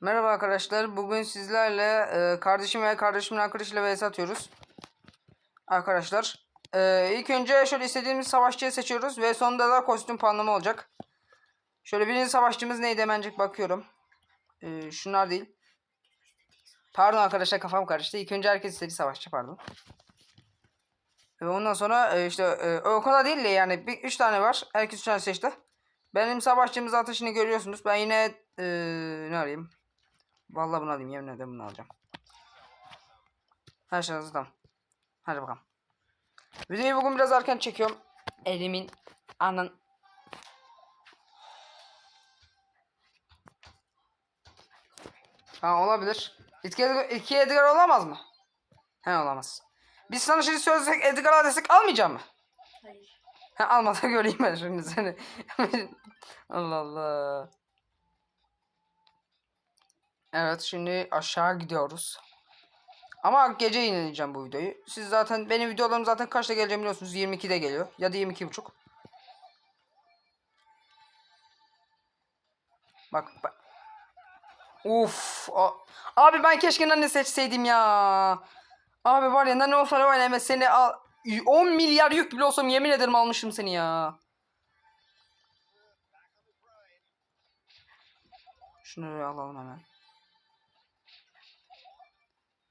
Merhaba arkadaşlar. Bugün sizlerle e, kardeşim ve kardeşimin arkadaşıyla vs atıyoruz. Arkadaşlar. E, ilk önce şöyle istediğimiz savaşçıyı seçiyoruz ve sonunda da kostüm puanlama olacak. Şöyle birinci savaşçımız neydi hemencik bakıyorum. E, şunlar değil. Pardon arkadaşlar kafam karıştı. İlk önce herkes istediği savaşçı pardon. Ve ondan sonra e, işte e, o kadar değil de yani bir, üç tane var. Herkes üç tane seçti. Benim savaşçımız atışını görüyorsunuz. Ben yine e, ne arayayım? Vallahi bunu alayım. Yemin ederim bunu alacağım. Her şey hazır tamam. Hadi bakalım. Videoyu bugün biraz erken çekiyorum. Elimin anan. Ha olabilir. İki Edgar, iki Edgar olamaz mı? He olamaz. Biz sana şimdi söylesek Edgar'a desek almayacak mı? Hayır. Ha almasa göreyim ben şimdi seni. Allah Allah. Evet şimdi aşağı gidiyoruz. Ama gece yayınlayacağım bu videoyu. Siz zaten benim videolarım zaten kaçta geleceğim biliyorsunuz. 22'de geliyor. Ya da 22.30. Bak bak. Uf. o- Abi ben keşke ne seçseydim ya. Abi var ya ne olsa ne oynayayım seni al. 10 milyar yük bile olsam yemin ederim almışım seni ya. Şunu alalım hemen.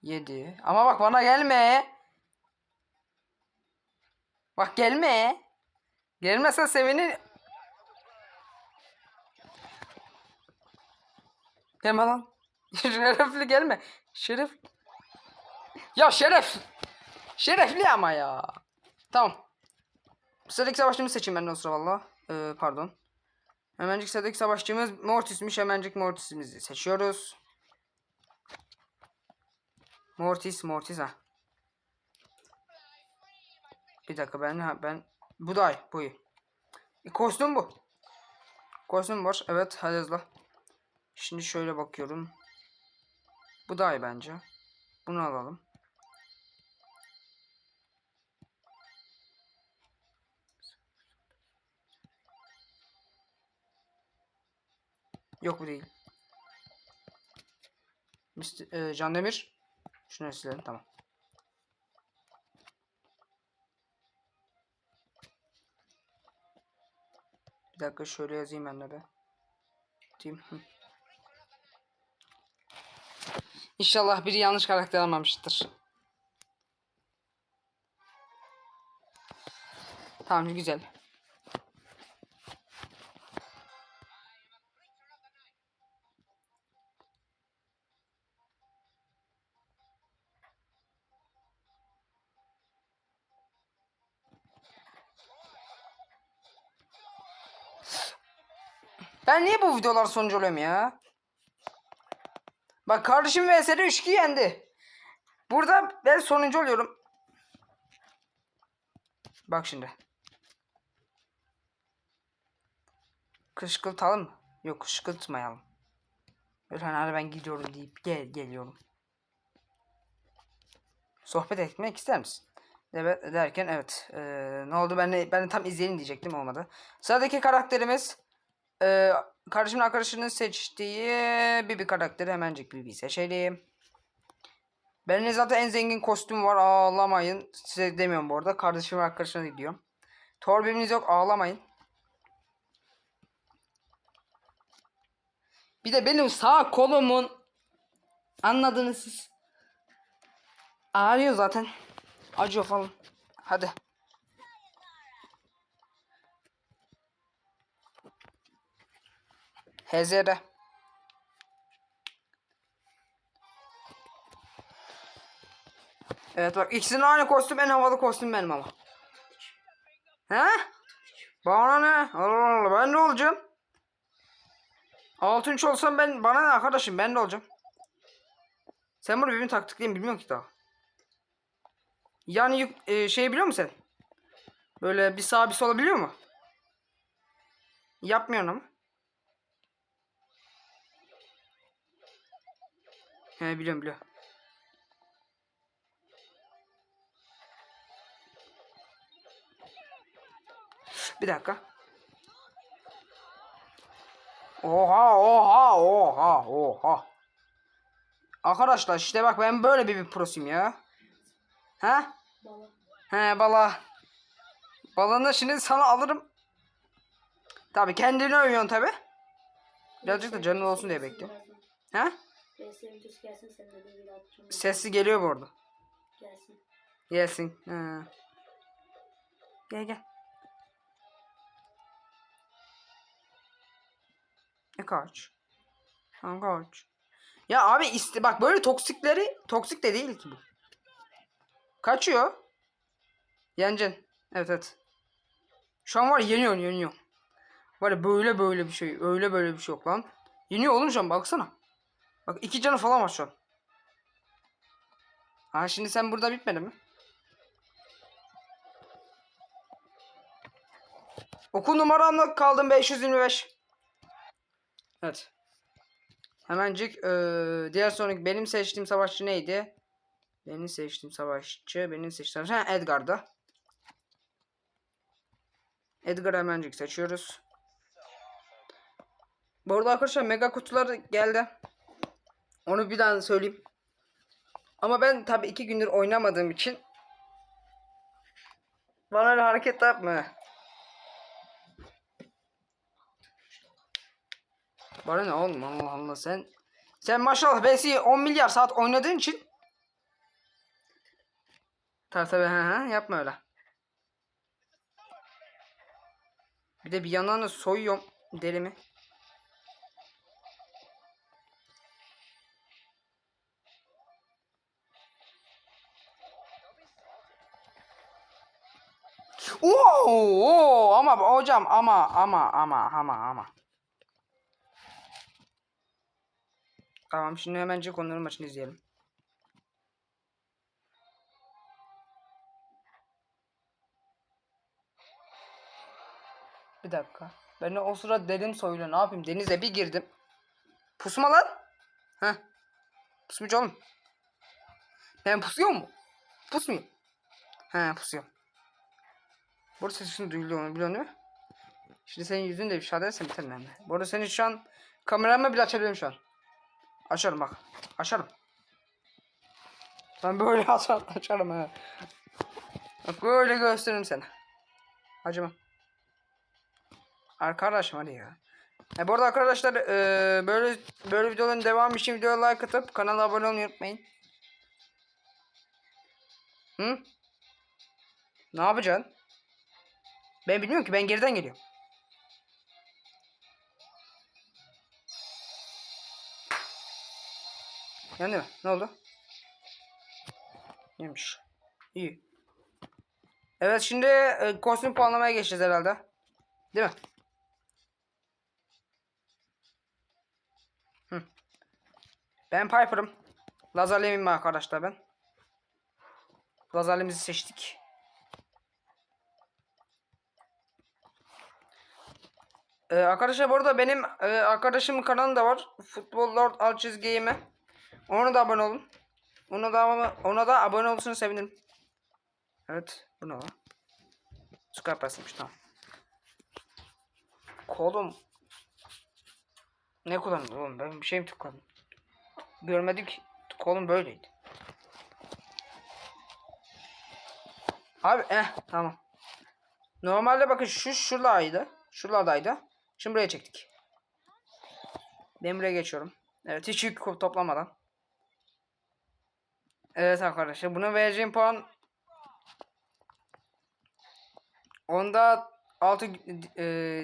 7. Ama bak bana gelme. Bak gelme. Gelmezsen sevinir. Gelme lan. Şerefli gelme. Şeref. Ya şeref. Şerefli ama ya. Tamam. Sıradaki savaşçımı seçeyim ben de o sıra valla. Ee, pardon. Hemencik sıradaki savaşçımız Mortis'miş. Hemencik Mortis'imizi seçiyoruz. Mortis, Mortis ha. Bir dakika ben ben bu iyi. E, kostüm bu. Kostüm var. Evet hadi hızla. Şimdi şöyle bakıyorum. Bu iyi bence. Bunu alalım. Yok bu değil. Mr. E, Can Demir. Şunu silelim tamam. Bir dakika şöyle yazayım ben de be. Diyeyim. İnşallah biri yanlış karakter almamıştır. Tamam güzel. Ben niye bu videolar sonucu oluyorum ya? Bak kardeşim VS'de 3 yendi. Burada ben sonuncu oluyorum. Bak şimdi. Kışkırtalım mı? Yok kışkırtmayalım. Böyle hani ben gidiyorum deyip gel geliyorum. Sohbet etmek ister misin? Evet derken evet. Ee, ne oldu ben de, ben de tam izleyelim diyecektim olmadı. Sıradaki karakterimiz ee, kardeşimin arkadaşının seçtiği Bibi karakteri hemencik Bibi seçelim. Benim zaten en zengin kostüm var ağlamayın. Size demiyorum bu arada. Kardeşim arkadaşına diyorum. Torbimiz yok ağlamayın. Bir de benim sağ kolumun anladınız siz. Ağrıyor zaten. Acıyor falan. Hadi. Hezere. Evet bak ikisinin aynı kostüm en havalı kostüm benim ama. He? Bana ne? Allah Allah ben de olacağım. Altınç olsam ben bana ne arkadaşım ben de olacağım. Sen bunu birbirini taktikleyin bilmiyorum ki daha. Yani e, şey biliyor musun sen? Böyle bir sağ bir sola biliyor mu? Yapmıyorsun ama. He biliyorum biliyorum. Bir dakika. Oha oha oha oha. Arkadaşlar işte bak ben böyle bir, bir prosuyum ya. Ha? Bala. He bala. Balını şimdi sana alırım. Tabi kendini övüyorsun tabi. Birazcık da canın olsun diye bekliyorum. Ha? Videosu gelsin senin de bir atacağım. Sesli geliyor bu arada. Gelsin. Gelsin. Ha. Gel gel. Ne kaç? Ha kaç? Ya abi iste bak böyle toksikleri toksik de değil ki bu. Kaçıyor. Yeneceksin. Evet evet. Şu an var yeniyor yeniyor. Var ya böyle böyle bir şey. Öyle böyle bir şey yok lan. Yeniyor oğlum şu an baksana. Bak iki canı falan var şu an. Ha şimdi sen burada bitmedi mi? Okul numaramla kaldım 525. Evet. Hemencik eee, diğer sonraki benim seçtiğim savaşçı neydi? Benim seçtiğim savaşçı, benim seçtiğim ha Edgar'da. Edgar hemencik seçiyoruz. Bu arada arkadaşlar mega kutular geldi. Onu bir daha söyleyeyim. Ama ben tabi iki gündür oynamadığım için bana öyle hareket yapma. Bana ne oğlum Allah Allah sen sen maşallah belki 10 milyar saat oynadığın için Tabi tabi he he yapma öyle. Bir de bir da soyuyorum derimi. Oo, ama hocam ama ama ama ama ama. Tamam şimdi hemencik onların maçını izleyelim. Bir dakika. Ben de o sıra dedim soylu ne yapayım denize bir girdim. Pusma lan. Heh. Pusmucu oğlum. Ben pusuyor mu? Pusmuyum. He pusuyorum. Burada sesin duyuluyor onu biliyorsun değil? Şimdi senin yüzün de ifşa edersen biter de. Bu arada seni şu an kameramı bile açabilirim şu an. Açarım bak. Açarım. Ben böyle açar, açarım ha. Bak böyle gösteririm seni. Acıma. Arkadaşım hadi ya. E bu arada arkadaşlar e, böyle böyle videoların devamı için videoya like atıp kanala abone olmayı unutmayın. Hı? Ne yapacaksın? Ben bilmiyorum ki ben geriden geliyorum. Yandı? Ne oldu? Yemiş. İyi. Evet şimdi e, kostüm puanlamaya geçeceğiz herhalde. Değil mi? Hı. Ben Piper'ım. Lazerlemiyim mi arkadaşlar ben? Lazerlemizi seçtik. Ee, arkadaşlar bu arada benim e, arkadaşımın kanalı da var. Futbol Lord alt çizgi Game'e. Ona da abone olun. Ona da ona da abone olursanız sevinirim. Evet, bu ne lan? Skype basmış tamam. Kolum. Ne kullandın oğlum? Ben bir şey mi tıkladım? Görmedim ki. Kolum böyleydi. Abi eh tamam. Normalde bakın şu şuradaydı. Şuradaydı. Şimdi buraya çektik. Ben buraya geçiyorum. Evet hiç yük toplamadan. Evet arkadaşlar buna vereceğim puan Onda 6 e,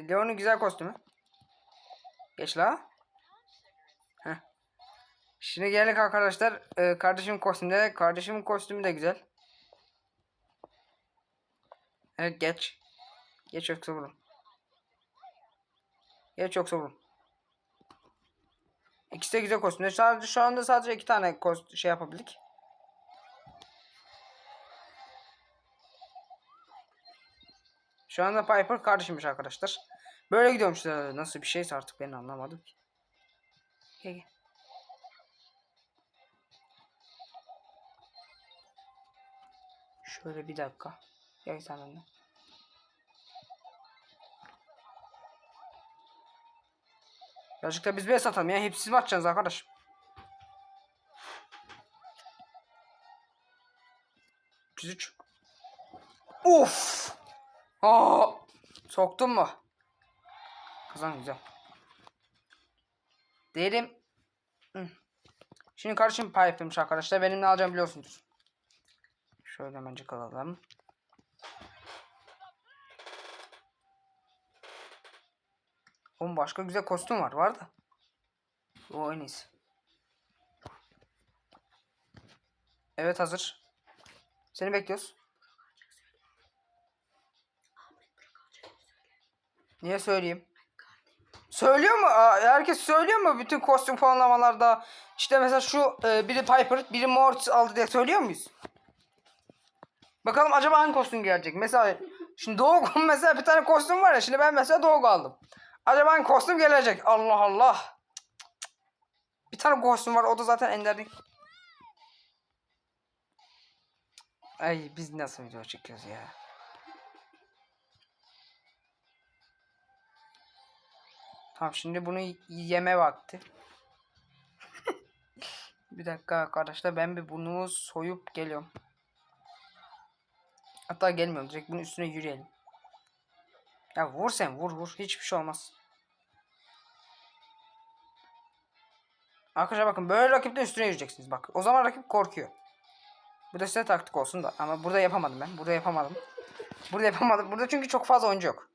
Leon'un güzel kostümü. Geç la. Şimdi geldik arkadaşlar. E, kardeşimin kostümde. Kardeşimin kostümü de güzel. Evet geç. Geç yoksa vurun. Geç yoksa vurun. İkisi de güzel kostümler. Sadece şu anda sadece iki tane kost şey yapabildik. Şu anda Piper kardeşimmiş arkadaşlar. Böyle gidiyormuş da nasıl bir şeyse artık ben anlamadım ki. Gel. Şöyle bir dakika. Gel sen benimle. Gerçekten biz bir satalım ya. Hepsi mi atacaksınız arkadaş? Üç. Uf. Aa. Soktun mu? Kazan güzel. Derim. Şimdi karışım pay yapmış arkadaşlar. Benim ne alacağım biliyorsunuz. Şöyle bence kalalım. Oğlum başka güzel kostüm var. Var da. O en iyisi. Evet hazır. Seni bekliyoruz. Niye söyleyeyim? Söylüyor mu? Aa, herkes söylüyor mu bütün kostüm puanlamalarda? İşte mesela şu e, biri Piper, biri Mortis aldı diye söylüyor muyuz? Bakalım acaba hangi kostüm gelecek? Mesela şimdi Doğu mesela bir tane kostüm var ya şimdi ben mesela Doğu aldım. Acaba kostüm gelecek? Allah Allah. Bir tane kostüm var o da zaten ender değil. Ay biz nasıl video çekiyoruz ya? Tamam şimdi bunu yeme vakti. bir dakika arkadaşlar ben bir bunu soyup geliyorum. Hatta gelmiyorum direkt bunun üstüne yürüyelim. Ya vur sen vur vur hiçbir şey olmaz. Arkadaşlar bakın böyle rakipten üstüne yürüyeceksiniz bak. O zaman rakip korkuyor. Bu da size taktik olsun da ama burada yapamadım ben. Burada yapamadım. Burada yapamadım. Burada çünkü çok fazla oyuncu yok.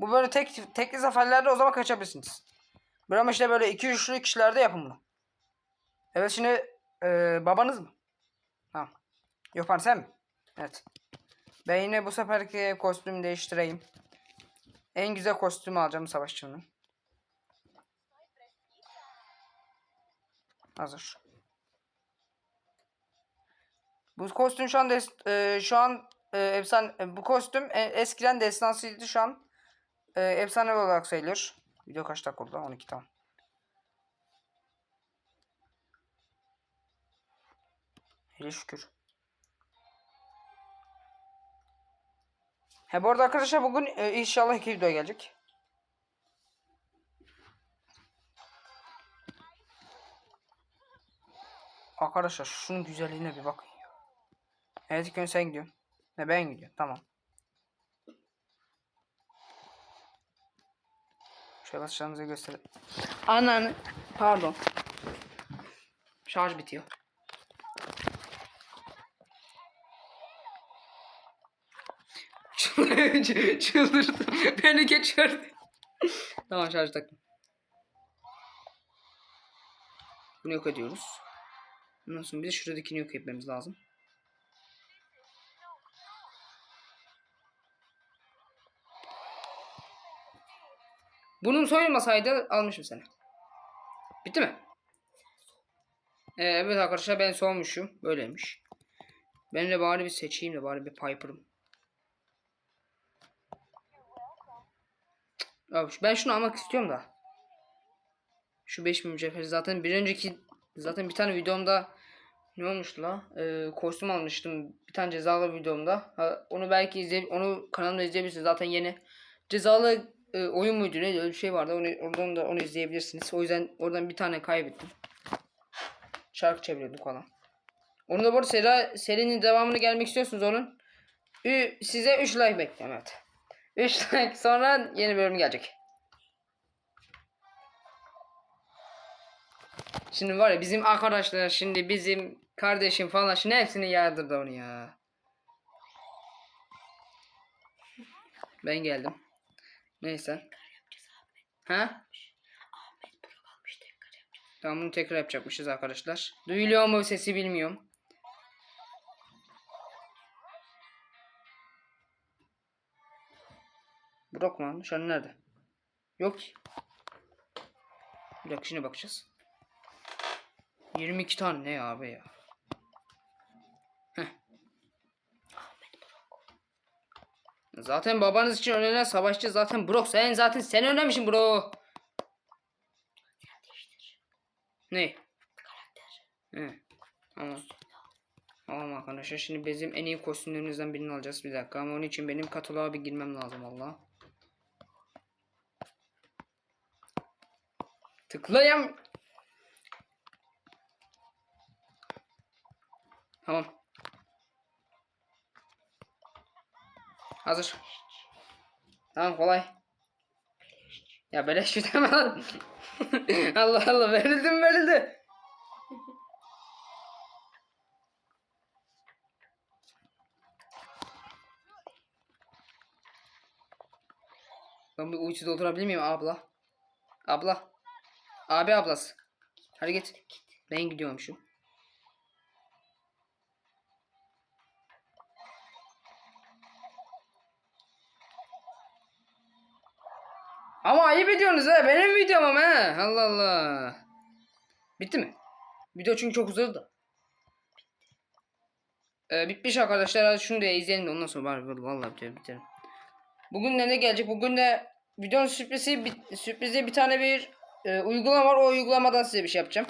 Bu böyle tek tekli zaferlerde o zaman kaçabilirsiniz. Böyle ama işte böyle 2-3'lü kişilerde yapın bunu. Evet şimdi eee, babanız mı? Tamam. Pardon sen? Evet. Ben yine bu seferki kostümü değiştireyim. En güzel kostümü alacağım savaşçının. Hazır. Bu kostüm şu an e, şu an e, efsane e, bu kostüm e, eskiden destansıydı şu an e, efsane olarak sayılır. Video kaç dakika oldu? 12 tamam. Hele şükür. He bu arada arkadaşlar bugün e, inşallah iki video gelecek. Arkadaşlar şunun güzelliğine bir bakın. Evet ilk sen gidiyorsun. Ne ben gidiyorum tamam. Şöyle basacağımızı gösterelim. Ananı. Pardon. Şarj bitiyor. Çıldırdım. Beni geçirdi. tamam şarj taktım. Bunu yok ediyoruz. Ondan sonra bir de şuradakini yok etmemiz lazım. Bunun soyulmasaydı almışım seni. Bitti mi? Ee, evet arkadaşlar ben soğumuşum. Böyleymiş. Ben de bari bir seçeyim de bari bir Piper'ım. Ben şunu almak istiyorum da. Şu 5000 mücevheri zaten bir önceki zaten bir tane videomda ne olmuştu la? Ee, kostüm almıştım bir tane cezalı videomda. Ha, onu belki izle onu kanalımda izleyebilirsiniz. Zaten yeni cezalı e, oyun muydu ne öyle bir şey vardı. Onu oradan da onu izleyebilirsiniz. O yüzden oradan bir tane kaybettim. Şarkı çeviriyorduk falan. Onu da bu arada seri, serinin devamını gelmek istiyorsunuz onun. Ü, size 3 like bekliyorum evet. 3 like sonra yeni bölüm gelecek. Şimdi var ya bizim arkadaşlar şimdi bizim kardeşim falan şimdi hepsini yardırdı onu ya. Ben geldim. Neyse. Ha? Tamam bunu tekrar yapacakmışız arkadaşlar. Duyuluyor mu sesi bilmiyorum. Burak mı? Şu an nerede? Yok ki. Bir dakika şimdi bakacağız. 22 tane ne abi ya? Heh. Zaten babanız için önerilen savaşçı zaten Brock. Sen zaten sen önermişsin bro. Ne? Karakter. He. Tamam. Tamam arkadaşlar şimdi bizim en iyi kostümlerimizden birini alacağız bir dakika ama onun için benim kataloğa bir girmem lazım valla. Tıklayam. Tamam. Hazır. Tamam kolay. Ya beleş bir deme. Allah Allah verildi mi verildi. Ben bir uyucu doldurabilir miyim abla? Abla. Abi ablası. Hadi git. Ben gidiyormuşum. Ama ayıp ediyorsunuz ha. Benim videom ama ha. Allah Allah. Bitti mi? Video çünkü çok uzadı. Ee, bitmiş arkadaşlar. Hadi şunu da izleyelim de ondan sonra bari vallahi bitirelim. bitirelim. Bugün ne, ne gelecek? Bugün de videonun sürprizi, bir, sürprizi bir tane bir e, uygulama var. O uygulamadan size bir şey yapacağım.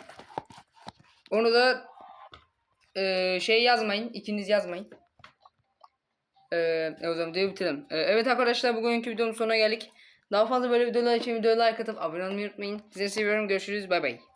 Onu da e, şey yazmayın. ikiniz yazmayın. Ee, o zaman videoyu bitirelim. Ee, evet arkadaşlar bugünkü videonun sonuna geldik. Daha fazla böyle videolar için videoya like atıp abone olmayı unutmayın. Sizi seviyorum. Görüşürüz. Bay bay.